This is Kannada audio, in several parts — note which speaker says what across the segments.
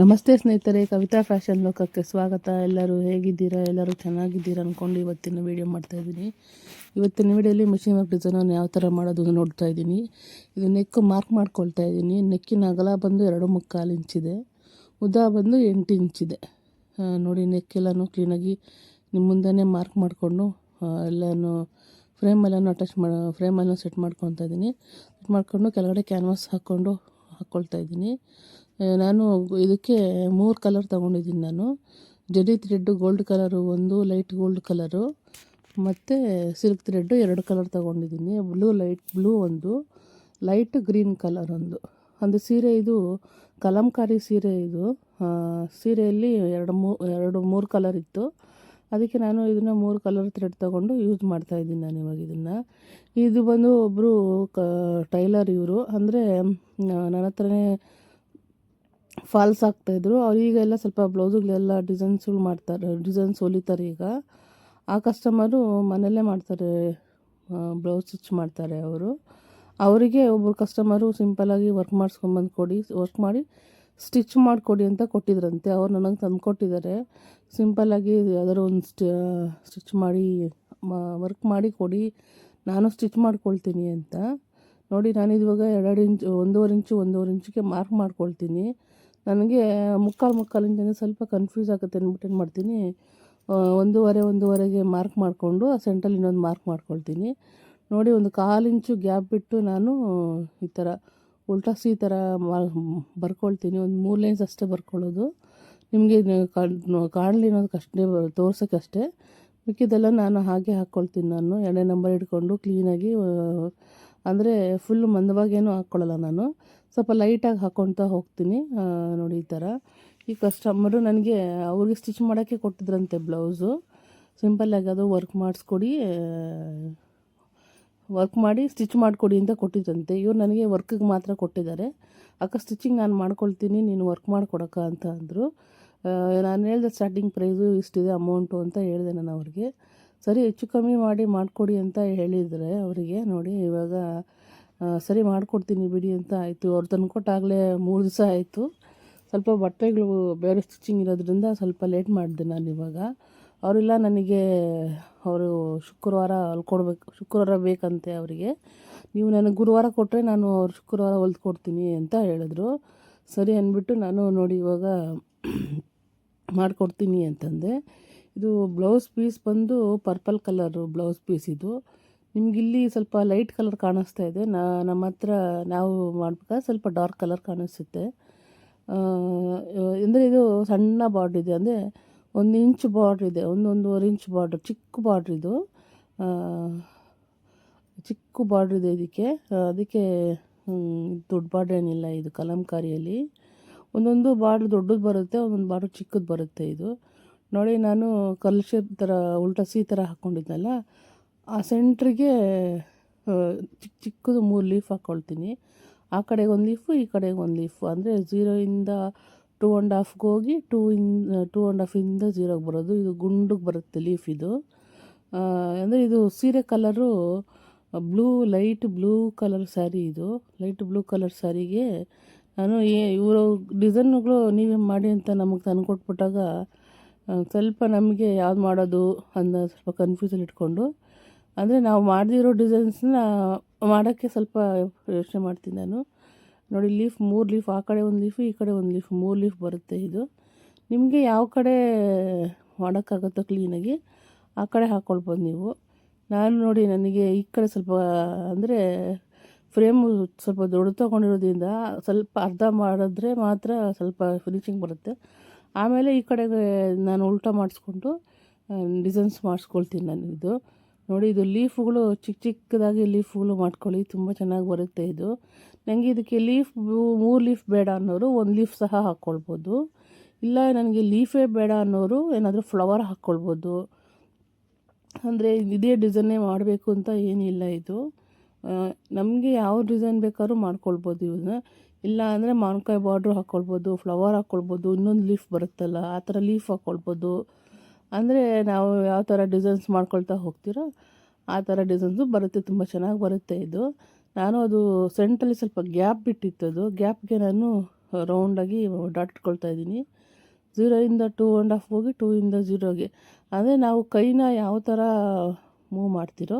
Speaker 1: ನಮಸ್ತೆ ಸ್ನೇಹಿತರೆ, ಕವಿತಾ ಫ್ಯಾಷನ್ ಲೋಕಕ್ಕೆ ಸ್ವಾಗತ. ಎಲ್ಲರೂ ಹೇಗಿದ್ದೀರಾ? ಎಲ್ಲರೂ ಚೆನ್ನಾಗಿದ್ದೀರಾ ಅಂದ್ಕೊಂಡು ಇವತ್ತಿನ ವೀಡಿಯೋ ಮಾಡ್ತಾ ಇದ್ದೀನಿ. ಇವತ್ತಿನ ವೀಡಿಯೋಲಿ ಮಿಷಿನ್ ವರ್ಕ್ ಡಿಸೈನ್ ಯಾವ ಥರ ಮಾಡೋದು ನೋಡ್ತಾ ಇದ್ದೀನಿ. ಇದು ನೆಕ್ ಮಾರ್ಕ್ ಮಾಡ್ಕೊಳ್ತಾ ಇದ್ದೀನಿ. ನೆಕ್ಕಿನ ಅಗಲ ಬಂದು ಎರಡು ಮುಕ್ಕಾಲು ಇಂಚಿದೆ ಉದ್ದ ಬಂದು ಎಂಟು ಇಂಚಿದೆ ನೋಡಿ ನೆಕ್ಕೆಲ್ಲನೂ ಕ್ಲೀನಾಗಿ ನಿಮ್ಮ ಮುಂದೆನೇ ಮಾರ್ಕ್ ಮಾಡಿಕೊಂಡು ಎಲ್ಲನೂ ಫ್ರೇಮೆಲ್ಲನೂ ಅಟ್ಯಾಚ್ ಮಾಡಿ ಫ್ರೇಮನ್ನು ಸೆಟ್ ಮಾಡ್ಕೊತಾ ಇದ್ದೀನಿ. ಸೆಟ್ ಮಾಡಿಕೊಂಡು ಕೆಳಗಡೆ ಕ್ಯಾನ್ವಾಸ್ ಹಾಕ್ಕೊಂಡು ಹಾಕ್ಕೊಳ್ತಾ ಇದ್ದೀನಿ. ನಾನು ಇದಕ್ಕೆ ಮೂರು ಕಲರ್ ತೊಗೊಂಡಿದ್ದೀನಿ ನಾನು. ಜರಿ ಥ್ರೆಡ್ಡು ಗೋಲ್ಡ್ ಕಲರು ಒಂದು ಲೈಟ್ ಗೋಲ್ಡ್ ಕಲರು ಮತ್ತು ಸಿಲ್ಕ್ ಥ್ರೆಡ್ಡು ಎರಡು ಕಲರ್ ತೊಗೊಂಡಿದ್ದೀನಿ. ಬ್ಲೂ ಲೈಟ್ ಬ್ಲೂ ಒಂದು. ಲೈಟ್ ಗ್ರೀನ್ ಕಲರ್ ಒಂದು. ಅಂದರೆ ಸೀರೆ ಇದು ಕಲಂಕಾರಿ ಸೀರೆ ಇದು. ಸೀರೆಯಲ್ಲಿ ಎರಡು ಮೂ, ಎರಡು ಮೂರು ಕಲರ್ ಇತ್ತು. ಅದಕ್ಕೆ ನಾನು ಇದನ್ನು ಮೂರು ಕಲರ್ ಥ್ರೆಡ್ ತೊಗೊಂಡು ಯೂಸ್ ಮಾಡ್ತಾಯಿದ್ದೀನಿ ನಾನು ಇವಾಗ ಇದನ್ನು. ಇದು ಬಂದು ಒಬ್ಬರು ಕ, ಟೈಲರ್ ಇವರು. ಅಂದರೆ ನನ್ನ ಹತ್ರನೇ ಫಾಲ್ಸ್ ಆಗ್ತಾಯಿದ್ರು ಅವ್ರು ಈಗೆಲ್ಲ ಸ್ವಲ್ಪ ಬ್ಲೌಸುಗಳೆಲ್ಲ ಡಿಸೈನ್ಸ್ಗಳು ಮಾಡ್ತಾರೆ, ಡಿಸೈನ್ಸ್ ಹೊಲಿತಾರೆ ಈಗ. ಆ ಕಸ್ಟಮರು ಮನೆಯಲ್ಲೇ ಮಾಡ್ತಾರೆ ಬ್ಲೌಸ್ ಸ್ಟಿಚ್ ಮಾಡ್ತಾರೆ ಅವರು. ಅವರಿಗೆ ಒಬ್ಬರು ಕಸ್ಟಮರು ಸಿಂಪಲಾಗಿ ವರ್ಕ್ ಮಾಡಿಸ್ಕೊಂಬಂದು ಕೊಡಿ, ವರ್ಕ್ ಮಾಡಿ ಸ್ಟಿಚ್ ಮಾಡಿಕೊಡಿ ಅಂತ ಕೊಟ್ಟಿದ್ರಂತೆ. ಅವ್ರು ನನಗೆ ತಂದು ಕೊಟ್ಟಿದ್ದಾರೆ. ಸಿಂಪಲ್ಲಾಗಿ ಯಾವ್ದಾದ್ರು ಒಂದು ಸ್ಟಿಚ್ ಮಾಡಿ ವರ್ಕ್ ಮಾಡಿ ಕೊಡಿ, ನಾನು ಸ್ಟಿಚ್ ಮಾಡ್ಕೊಳ್ತೀನಿ ಅಂತ. ನೋಡಿ ನಾನು ಇವಾಗ ಎರಡು ಇಂಚು, ಒಂದೂವರೆ ಇಂಚು, ಒಂದೂವರೆ ಇಂಚಿಗೆ ಮಾರ್ಕ್ ಮಾಡ್ಕೊಳ್ತೀನಿ. ನನಗೆ ಮುಕ್ಕಾಲು ಮುಕ್ಕಾಲು ಸ್ವಲ್ಪ ಕನ್ಫ್ಯೂಸ್ ಆಗುತ್ತೆ ಅಂದ್ಬಿಟ್ಟು ಏನು ಮಾಡ್ತೀನಿ ಒಂದೂವರೆ, ಒಂದೂವರೆಗೆ ಮಾರ್ಕ್ ಮಾಡಿಕೊಂಡು ಆ ಸೆಂಟ್ರಲ್ಲಿ ಇನ್ನೊಂದು ಮಾರ್ಕ್ ಮಾಡ್ಕೊಳ್ತೀನಿ. ನೋಡಿ, ಒಂದು ಕಾಲು ಇಂಚು ಗ್ಯಾಪ್ ಬಿಟ್ಟು ನಾನು ಈ ಥರ ಉಲ್ಟಾಸಿ ಸಿ ಥರ ಬರ್ಕೊಳ್ತೀನಿ. ಒಂದು ಮೂರು ಲೈನ್ಸ್ ಅಷ್ಟೇ ಬರ್ಕೊಳ್ಳೋದು. ನಿಮಗೆ ಕಾಣಲಿ ಅನ್ನೋದಕ್ಕಷ್ಟೇ ತೋರ್ಸೋಕ್ಕಷ್ಟೇ ಮಿಕ್ಕಿದೆಲ್ಲ ನಾನು ಹಾಗೆ ಹಾಕ್ಕೊಳ್ತೀನಿ ನಾನು. ಎಣ್ಣೆ ನಂಬರ್ ಇಟ್ಕೊಂಡು ಕ್ಲೀನಾಗಿ ಅಂದರೆ ಫುಲ್ ಮಂದವಾಗೇನು ಹಾಕ್ಕೊಳ್ಳಲ್ಲ ನಾನು. ಸ್ವಲ್ಪ ಲೈಟಾಗಿ ಹಾಕ್ಕೊಳ್ತಾ ಹೋಗ್ತೀನಿ. ನೋಡಿ ಈ ಥರ ಈ ಕಸ್ಟಮರು ನನಗೆ, ಅವ್ರಿಗೆ ಸ್ಟಿಚ್ ಮಾಡೋಕ್ಕೆ ಕೊಟ್ಟಿದ್ರಂತೆ ಬ್ಲೌಸು ಸಿಂಪಲ್ಲಾಗಿ ಅದು ವರ್ಕ್ ಮಾಡಿಸ್ಕೊಡಿ ವರ್ಕ್ ಮಾಡಿ ಸ್ಟಿಚ್ ಮಾಡಿಕೊಡಿ ಅಂತ ಕೊಟ್ಟಿದ್ರಂತೆ. ಇವ್ರು ನನಗೆ ವರ್ಕಿಗೆ ಮಾತ್ರ ಕೊಟ್ಟಿದ್ದಾರೆ. ಅಕ್ಕ ಸ್ಟಿಚಿಂಗ್ ನಾನು ಮಾಡ್ಕೊಳ್ತೀನಿ, ನೀನು ವರ್ಕ್ ಮಾಡಿಕೊಡಕ್ಕ ಅಂತ ಅಂದರು. ನಾನು ಹೇಳಿದೆ ಸ್ಟಾರ್ಟಿಂಗ್ ಪ್ರೈಸು ಇಷ್ಟಿದೆ ಅಮೌಂಟು ಅಂತ ಹೇಳಿದೆ ನಾನು ಅವ್ರಿಗೆ. ಸರಿ, ಹೆಚ್ಚು ಕಮ್ಮಿ ಮಾಡಿ ಮಾಡಿಕೊಡಿ ಅಂತ ಹೇಳಿದರೆ ಅವರಿಗೆ. ನೋಡಿ, ಇವಾಗ ಸರಿ ಮಾಡಿಕೊಡ್ತೀನಿ ಬಿಡಿ ಅಂತ ಆಯಿತು. ಅವ್ರು ತಂದ್ಕೊಟ್ಟಾಗಲೇ ಮೂರು ದಿವಸ ಆಯಿತು. ಸ್ವಲ್ಪ ಬಟ್ಟೆಗಳು ಬೇರೆ ಸ್ಟಿಚಿಂಗ್ ಇರೋದ್ರಿಂದ ಸ್ವಲ್ಪ ಲೇಟ್ ಮಾಡಿದೆ ನಾನು ಇವಾಗ. ಅವರೆಲ್ಲ ನನಗೆ, ಅವರು ಶುಕ್ರವಾರ ಹೊಲ್ಕೊಡ್ಬೇಕು, ಶುಕ್ರವಾರ ಬೇಕಂತೆ ಅವರಿಗೆ. ನೀವು ನನಗೆ ಗುರುವಾರ ಕೊಟ್ಟರೆ ನಾನು ಅವ್ರು ಶುಕ್ರವಾರ ಹೊಲ್ದು ಕೊಡ್ತೀನಿ ಅಂತ ಹೇಳಿದ್ರು. ಸರಿ ಅಂದ್ಬಿಟ್ಟು ನಾನು ನೋಡಿ ಇವಾಗ ಮಾಡಿಕೊಡ್ತೀನಿ ಅಂತಂದೆ. ಇದು ಬ್ಲೌಸ್ ಪೀಸ್ ಬಂದು ಪರ್ಪಲ್ ಕಲರು ಬ್ಲೌಸ್ ಪೀಸ್ ಇದು. ನಿಮ್ಗೆ ಇಲ್ಲಿ ಸ್ವಲ್ಪ ಲೈಟ್ ಕಲರ್ ಕಾಣಿಸ್ತಾ ಇದೆ. ನಮ್ಮ ಹತ್ರ ನಾವು ಮಾಡ್ಬೇಕಾದ್ರೆ ಸ್ವಲ್ಪ ಡಾರ್ಕ್ ಕಲರ್ ಕಾಣಿಸುತ್ತೆ. ಅಂದರೆ ಇದು ಸಣ್ಣ ಬಾರ್ಡ್ರ್ ಇದೆ. ಅಂದರೆ ಒಂದು ಇಂಚ್ ಬಾರ್ಡ್ರ್ ಇದೆ. ಒಂದು ಒಂದೂವರೆ ಇಂಚ್ ಬಾರ್ಡ್ರ್ ಚಿಕ್ಕ ಬಾರ್ಡ್ರ್ ಇದು. ಚಿಕ್ಕ ಬಾರ್ಡ್ರ್ ಇದೆ ಇದಕ್ಕೆ. ಅದಕ್ಕೆ ದೊಡ್ಡ ಬಾರ್ಡ್ರ್ ಏನಿಲ್ಲ ಇದು ಕಲಂಕಾರಿಯಲ್ಲಿ. ಒಂದೊಂದು ಬಾರ್ಡ್ರ್ ದೊಡ್ಡದು ಬರುತ್ತೆ, ಒಂದೊಂದು ಬಾರ್ಡ್ರ್ ಚಿಕ್ಕದು ಬರುತ್ತೆ ಇದು. ನೋಡಿ, ನಾನು ಕಲ್ ಶೇಪ್ ಥರ ಉಲ್ಟಾ ಸಿ ಥರ ಹಾಕ್ಕೊಂಡಿದ್ನಲ್ಲ ಆ ಸೆಂಟ್ರಿಗೆ ಚಿಕ್ಕ ಚಿಕ್ಕದು ಮೂರು ಲೀಫ್ ಹಾಕ್ಕೊಳ್ತೀನಿ ಆ ಕಡೆಗೆ ಒಂದು ಲೀಫು, ಈ ಕಡೆಗೆ ಒಂದು ಲೀಫು. ಅಂದರೆ ಝೀರೋಯಿಂದ ಟೂ ಆ್ಯಂಡ್ ಹಾಫ್ಗೆ ಹೋಗಿ ಟೂ ಇನ್ ಟೂ ಆ್ಯಂಡ್ ಹಾಫಿಂದ ಝೀರೋಗೆ ಬರೋದು. ಇದು ಗುಂಡಿಗೆ ಬರುತ್ತೆ ಲೀಫ್ ಇದು. ಅಂದರೆ ಇದು ಸೀರೆ colour, blue, light blue colour sari ಇದು. ಲೈಟ್ ಬ್ಲೂ ಕಲರ್ ಸ್ಯಾರಿಗೆ ನಾನು ಏ ಇವರು ಡಿಸೈನ್ಗಳು ನೀವೇ ಮಾಡಿ ಅಂತ ನಮಗೆ ತಂದು ಕೊಟ್ಬಿಟ್ಟಾಗ ಸ್ವಲ್ಪ ನಮಗೆ ಯಾವ್ದು ಮಾಡೋದು ಅನ್ನೋ ಸ್ವಲ್ಪ ಕನ್ಫ್ಯೂಸಲ್ಲಿ ಇಟ್ಕೊಂಡು ಅಂದರೆ ನಾವು ಮಾಡದಿರೋ ಡಿಸೈನ್ಸ್ನ ಮಾಡೋಕ್ಕೆ ಸ್ವಲ್ಪ ಯೋಚನೆ ಮಾಡ್ತೀನಿ ನಾನು. ನೋಡಿ ಲೀಫ್ ಮೂರು ಲೀಫ್ ಆ ಕಡೆ ಒಂದು ಲೀಫು ಈ ಕಡೆ ಒಂದು ಲೀಫ್ ಮೂರು ಲೀಫ್ ಬರುತ್ತೆ ಇದು. ನಿಮಗೆ ಯಾವ ಕಡೆ ಮಾಡೋಕ್ಕಾಗುತ್ತೋ ಕ್ಲೀನಾಗಿ ಆ ಕಡೆ ಹಾಕ್ಕೊಳ್ಬೋದು ನೀವು. ನಾನು ನೋಡಿ, ನನಗೆ ಈ ಕಡೆ ಸ್ವಲ್ಪ, ಅಂದರೆ ಫ್ರೇಮು ಸ್ವಲ್ಪ ದೊಡ್ಡ ತೊಗೊಂಡಿರೋದ್ರಿಂದ ಸ್ವಲ್ಪ ಅರ್ಧ ಮಾಡಿದ್ರೆ ಮಾತ್ರ ಸ್ವಲ್ಪ ಫಿನಿಶಿಂಗ್ ಬರುತ್ತೆ. ಆಮೇಲೆ ಈ ಕಡೆಗೆ ನಾನು ಉಲ್ಟಾ ಮಾಡಿಸ್ಕೊಂಡು ಡಿಸೈನ್ಸ್ ಮಾಡಿಸ್ಕೊಳ್ತೀನಿ ನಾನು ಇದು. ನೋಡಿ, ಇದು ಲೀಫ್ಗಳು ಚಿಕ್ಕ ಚಿಕ್ಕದಾಗಿ ಲೀಫ್ಗಳು ಮಾಡ್ಕೊಳ್ಳಿ. ತುಂಬ ಚೆನ್ನಾಗಿ ಬರುತ್ತೆ ಇದು. ನನಗೆ ಇದಕ್ಕೆ ಲೀಫ್ ಮೂರು ಲೀಫ್ ಬೇಡ ಅನ್ನೋರು ಒಂದು ಲೀಫ್ ಸಹ ಹಾಕ್ಕೊಳ್ಬೋದು ಇಲ್ಲ ನನಗೆ ಲೀಫೇ ಬೇಡ ಅನ್ನೋರು ಏನಾದರೂ ಫ್ಲವರ್ ಹಾಕ್ಕೊಳ್ಬೋದು ಅಂದರೆ ಇದೇ ಡಿಸೈನೇ ಮಾಡಬೇಕು ಅಂತ ಏನಿಲ್ಲ ಇದು. ನಮಗೆ ಯಾವ ಡಿಸೈನ್ ಬೇಕಾದ್ರೂ ಮಾಡ್ಕೊಳ್ಬೋದು ಇವನ್ನ ಇಲ್ಲ ಅಂದರೆ ಮಾವಿನಕಾಯಿ ಬಾರ್ಡ್ರು ಹಾಕ್ಕೊಳ್ಬೋದು ಫ್ಲವರ್ ಹಾಕ್ಕೊಳ್ಬೋದು ಇನ್ನೊಂದು ಲೀಫ್ ಬರುತ್ತಲ್ಲ, ಆ ಥರ ಲೀಫ್ ಹಾಕ್ಕೊಳ್ಬೋದು ಅಂದರೆ ನಾವು ಯಾವ ಥರ ಡಿಸೈನ್ಸ್ ಮಾಡ್ಕೊಳ್ತಾ ಹೋಗ್ತೀರೋ ಆ ಥರ ಡಿಸೈನ್ಸು ಬರುತ್ತೆ, ತುಂಬ ಚೆನ್ನಾಗಿ ಬರುತ್ತೆ ಇದು. ನಾನು ಅದು ಸೆಂಟ್ರಲ್ಲಿ ಸ್ವಲ್ಪ ಗ್ಯಾಪ್ ಬಿಟ್ಟಿತ್ತು ಅದು. ಗ್ಯಾಪ್ಗೆ ನಾನು ರೌಂಡಾಗಿ ಡಾಟ್ ಇಟ್ಕೊಳ್ತಾ ಇದ್ದೀನಿ. ಝೀರೋಯಿಂದ ಟೂ ಆ್ಯಂಡ್ ಹಾಫ್ ಹೋಗಿ ಟೂ ಇಂದ ಝೀರೋಗೆ ಅಂದರೆ ನಾವು ಕೈನ ಯಾವ ಥರ ಮೂವ್ ಮಾಡ್ತಿರೋ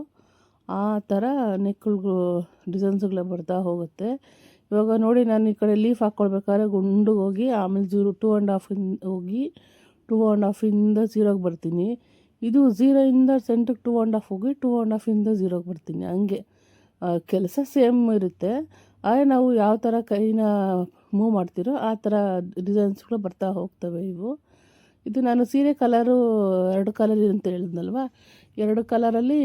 Speaker 1: ಆ ಥರ ನೆಕ್ಗಳು ಡಿಸೈನ್ಸ್ಗಳೇ ಬರ್ತಾ ಹೋಗುತ್ತೆ. ಇವಾಗ ನೋಡಿ ನಾನು ಈ ಕಡೆ ಲೀಫ್ ಹಾಕ್ಕೊಳ್ಬೇಕಾದ್ರೆ ಗುಂಡು ಹೋಗಿ, ಆಮೇಲೆ ಜೀರೋ ಟೂ ಆ್ಯಂಡ್ ಹಾಫಿಂದ ಹೋಗಿ ಟೂ ಆ್ಯಂಡ್ ಹಾಫಿಂದ ಝೀರೋಗೆ ಬರ್ತೀನಿ. ಇದು ಝೀರೋಯಿಂದ ಸೆಂಟ್ರಿಗೆ ಟೂ ಆ್ಯಂಡ್ ಹಾಫ್ ಹೋಗಿ ಟೂ ಆ್ಯಂಡ್ ಹಾಫಿಂದ ಝೀರೋಗೆ ಬರ್ತೀನಿ. ಹಂಗೆ ಕೆಲಸ ಸೇಮ್ ಇರುತ್ತೆ. ಆದರೆ ನಾವು ಯಾವ ಥರ ಕೈನ ಮೂವ್ ಮಾಡ್ತೀರೋ ಆ ಥರ ಡಿಸೈನ್ಸ್ಗಳು ಬರ್ತಾ ಹೋಗ್ತವೆ ಇವು. ಇದು ನಾನು ಸೀರೆ ಕಲರು ಎರಡು ಕಲರ್ ಅಂತ ಹೇಳಿದ್ನಲ್ವ? ಎರಡು ಕಲರಲ್ಲಿ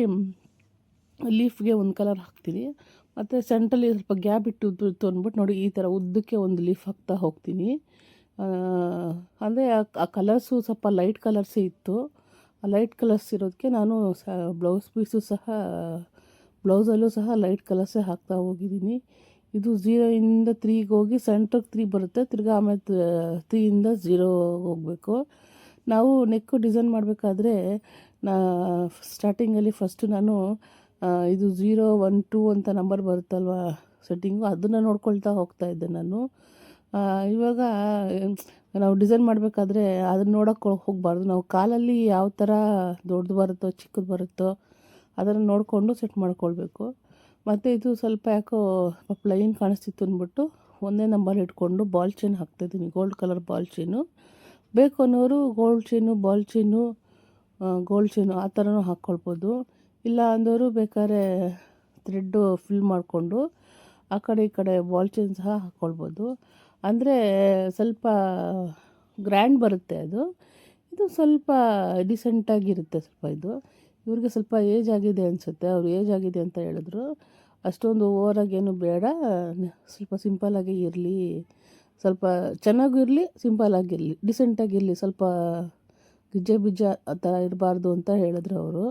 Speaker 1: ಲೀಫ್ಗೆ ಒಂದು ಕಲರ್ ಹಾಕ್ತೀನಿ. ಮತ್ತು ಸೆಂಟ್ರಲ್ಲಿ ಸ್ವಲ್ಪ ಗ್ಯಾಪ್ ಇಟ್ಟು ಅಂದ್ಬಿಟ್ಟು ನೋಡಿ ಈ ಥರ ಉದ್ದಕ್ಕೆ ಒಂದು ಲೀಫ್ ಹಾಕ್ತಾ ಹೋಗ್ತೀನಿ. ಅಂದರೆ ಆ ಕಲರ್ಸು ಸ್ವಲ್ಪ ಲೈಟ್ ಕಲರ್ಸೇ ಇತ್ತು. ಆ ಲೈಟ್ ಕಲರ್ಸ್ ಇರೋದಕ್ಕೆ ನಾನು ಸ ಬ್ಲೌಸ್ ಪೀಸು ಸಹ ಬ್ಲೌಸಲ್ಲೂ ಸಹ ಲೈಟ್ ಕಲರ್ಸೇ ಹಾಕ್ತಾ ಹೋಗಿದ್ದೀನಿ. ಇದು ಝೀರೋಯಿಂದ ತ್ರೀಗೆ ಹೋಗಿ ಸೆಂಟ್ರಿಗೆ ತ್ರೀ ಬರುತ್ತೆ. ತಿರ್ಗಿ ಆಮೇಲೆ ತ್ರೀಯಿಂದ ಝೀರೋ ಹೋಗಬೇಕು. ನಾವು ನೆಕ್ಕು ಡಿಸೈನ್ ಮಾಡಬೇಕಾದ್ರೆ ನಾ ಸ್ಟಾರ್ಟಿಂಗಲ್ಲಿ ಫಸ್ಟು ನಾನು ಇದು ಝೀರೋ ಒನ್ ಟೂ ಅಂತ ನಂಬರ್ ಬರುತ್ತಲ್ವ ಸೆಟ್ಟಿಂಗು ಅದನ್ನು ನೋಡ್ಕೊಳ್ತಾ ಹೋಗ್ತಾ ಇದ್ದೆ ನಾನು. ಇವಾಗ ನಾವು ಡಿಸೈನ್ ಮಾಡಬೇಕಾದ್ರೆ ಅದನ್ನ ನೋಡೋಕ್ಕೆ ಹೋಗಬಾರ್ದು. ನಾವು ಕಾಲಲ್ಲಿ ಯಾವ ಥರ ದೊಡ್ಡದು ಬರುತ್ತೋ, ಚಿಕ್ಕದು ಬರುತ್ತೋ ಅದನ್ನು ನೋಡಿಕೊಂಡು ಸೆಟ್ ಮಾಡ್ಕೊಳ್ಬೇಕು. ಮತ್ತು ಇದು ಸ್ವಲ್ಪ ಯಾಕೋ ಪ್ಲೈನ್ ಕಾಣಿಸ್ತಿತ್ತು ಅಂದ್ಬಿಟ್ಟು ಒಂದೇ ನಂಬರ್ ಇಟ್ಕೊಂಡು ಬಾಲ್ ಚೈನ್ ಹಾಕ್ತಾಯಿದ್ದೀನಿ ಗೋಲ್ಡ್ ಕಲರ್ ಬಾಲ್ ಚೈನು ಬೇಕು ಅನ್ನೋರು gold chain ball chain gold chain ಆ ಥರನೂ ಹಾಕ್ಕೊಳ್ಬೋದು ಇಲ್ಲ ಅಂದವರು ಬೇಕಾದ್ರೆ ಥ್ರೆಡ್ಡು ಫಿಲ್ ಮಾಡಿಕೊಂಡು ಆ ಕಡೆ ಈ ಕಡೆ ಬಾಲ್ ಚೈನ್ ಸಹ ಹಾಕ್ಕೊಳ್ಬೋದು ಅಂದರೆ ಸ್ವಲ್ಪ ಗ್ರ್ಯಾಂಡ್ ಬರುತ್ತೆ ಅದು. ಇದು ಸ್ವಲ್ಪ ಡಿಸೆಂಟಾಗಿರುತ್ತೆ ಸ್ವಲ್ಪ ಇದು. ಇವ್ರಿಗೆ ಸ್ವಲ್ಪ ಏಜ್ ಆಗಿದೆ ಅನಿಸುತ್ತೆ. ಅವ್ರು ಏಜ್ ಆಗಿದೆ ಅಂತ ಹೇಳಿದ್ರು. ಅಷ್ಟೊಂದು ಓವರಾಗೇನು ಬೇಡ. ಸ್ವಲ್ಪ ಸಿಂಪಲ್ಲಾಗೇ ಇರಲಿ. ಸ್ವಲ್ಪ ಚೆನ್ನಾಗೂ ಇರಲಿ ಸಿಂಪಲ್ಲಾಗಿರಲಿ ಡಿಸೆಂಟಾಗಿರಲಿ ಸ್ವಲ್ಪ ಗಿಜ್ಜೆ ಬಿಜ್ಜ ಆ ಥರ ಇರಬಾರ್ದು ಅಂತ ಹೇಳಿದ್ರು ಅವರು.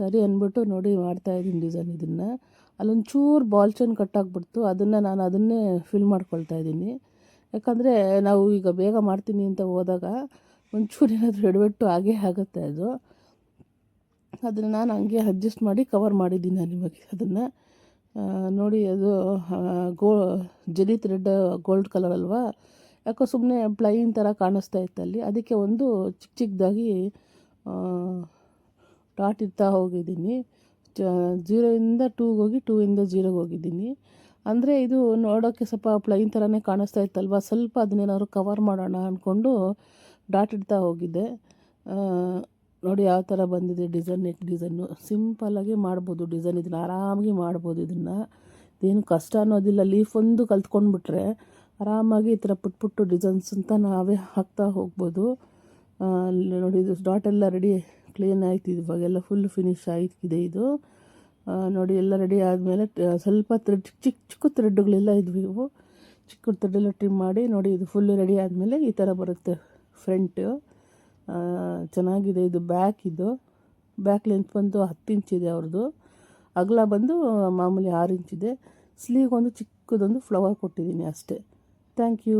Speaker 1: ಸರಿ ಅಂದ್ಬಿಟ್ಟು ನೋಡಿ ಮಾಡ್ತಾಯಿದ್ದೀನಿ ಡಿಸೈನ್ ಇದನ್ನು. ಅಲ್ಲೊಂಚೂರು ಬಾಲ್ ಚೈನ್ ಕಟ್ಟಾಗ್ಬಿಡ್ತು ಅದನ್ನು ನಾನು ಅದನ್ನೇ ಫಿಲ್ ಮಾಡ್ಕೊಳ್ತಾ ಇದ್ದೀನಿ. ಯಾಕಂದರೆ ನಾವು ಈಗ ಬೇಗ ಮಾಡ್ತೀನಿ ಅಂತ ಹೋದಾಗ ಒಂಚೂರು ಏನಾದರೂ ಎಡವೆಟ್ಟು ಆಗೇ ಆಗುತ್ತೆ ಅದು. ಅದನ್ನು ನಾನು ಹಂಗೆ ಅಡ್ಜಸ್ಟ್ ಮಾಡಿ ಕವರ್ ಮಾಡಿದ್ದೀನಿ ನಾನು ಇವಾಗ ಅದನ್ನು. ನೋಡಿ ಅದು ಗೋ ಜಲಿ ಥ್ರೆಡ್ ಗೋಲ್ಡ್ ಕಲರ್ ಅಲ್ವಾ? ಯಾಕೋ ಸುಮ್ಮನೆ ಪ್ಲೈನ್ ಥರ ಕಾಣಿಸ್ತಾ ಇತ್ತಲ್ಲಿ ಅದಕ್ಕೆ ಒಂದು ಚಿಕ್ಕ ಚಿಕ್ಕದಾಗಿ ಡಾಟ್ ಇರ್ತಾ ಹೋಗಿದ್ದೀನಿ. ಜೀರೋಯಿಂದ ಟೂಗೆ ಹೋಗಿ ಟೂಯಿಂದ ಜೀರೋಗೆ ಹೋಗಿದ್ದೀನಿ. ಅಂದರೆ ಇದು ನೋಡೋಕ್ಕೆ ಸ್ವಲ್ಪ ಪ್ಲೈನ್ ಥರನೇ ಕಾಣಿಸ್ತಾ ಇತ್ತಲ್ವ? ಸ್ವಲ್ಪ ಅದನ್ನೇನಾದ್ರು ಕವರ್ ಮಾಡೋಣ ಅಂದ್ಕೊಂಡು ಡಾಟ್ ಇಡ್ತಾ ಹೋಗಿದ್ದೆ. ನೋಡಿ ಯಾವ ಥರ ಬಂದಿದೆ ಡಿಸೈನ್ ನೆಕ್ ಡಿಸೈನು ಸಿಂಪಲ್ಲಾಗಿ ಮಾಡ್ಬೋದು ಡಿಸೈನ್ ಇದನ್ನು ಆರಾಮಾಗಿ ಮಾಡ್ಬೋದು ಇದನ್ನು. ಏನು ಕಷ್ಟ ಅನ್ನೋದಿಲ್ಲ. ಲೀಫ್ ಒಂದು ಕಲ್ತ್ಕೊಂಡ್ಬಿಟ್ರೆ ಆರಾಮಾಗಿ ಈ ಥರ ಪುಟ್ ಪುಟ್ಟು ಡಿಸೈನ್ಸ್ ಅಂತ ನಾವೇ ಹಾಕ್ತಾ ಹೋಗ್ಬೋದು. ನೋಡಿ ಇದು ಡಾಟ್ ಎಲ್ಲ ರೆಡಿ ಕ್ಲೀನ್ ಆಯ್ತು. ಇವಾಗೆಲ್ಲ ಫುಲ್ ಫಿನಿಶ್ ಆಯ್ತಿದೆ ಇದು. ನೋಡಿ, ಎಲ್ಲ ರೆಡಿ ಆದಮೇಲೆ ಸ್ವಲ್ಪ ಥ್ರೆಡ್ ಚಿಕ್ಕ ಚಿಕ್ಕ ಥ್ರೆಡ್ಗಳೆಲ್ಲ ಇದ್ವಿ ಇವು. ಚಿಕ್ಕ ಥ್ರೆಡ್ಡೆಲ್ಲ ಟ್ರಿಮ್ ಮಾಡಿ, ನೋಡಿ, ಇದು ಫುಲ್ ರೆಡಿ ಆದಮೇಲೆ ಈ ಥರ ಬರುತ್ತೆ ಫ್ರಂಟು ಚೆನ್ನಾಗಿದೆ ಇದು ಬ್ಯಾಕ್ ಇದು. ಬ್ಯಾಕ್ ಲೆಂತ್ ಬಂದು ಹತ್ತು ಇಂಚಿದೆ ಅವ್ರದ್ದು ಅಗಲ ಬಂದು ಮಾಮೂಲಿ ಆರು ಇಂಚಿದೆ ಸ್ಲೀವ್ ಒಂದು ಚಿಕ್ಕದೊಂದು ಫ್ಲವರ್ ಕೊಟ್ಟಿದ್ದೀನಿ ಅಷ್ಟೇ. Thank you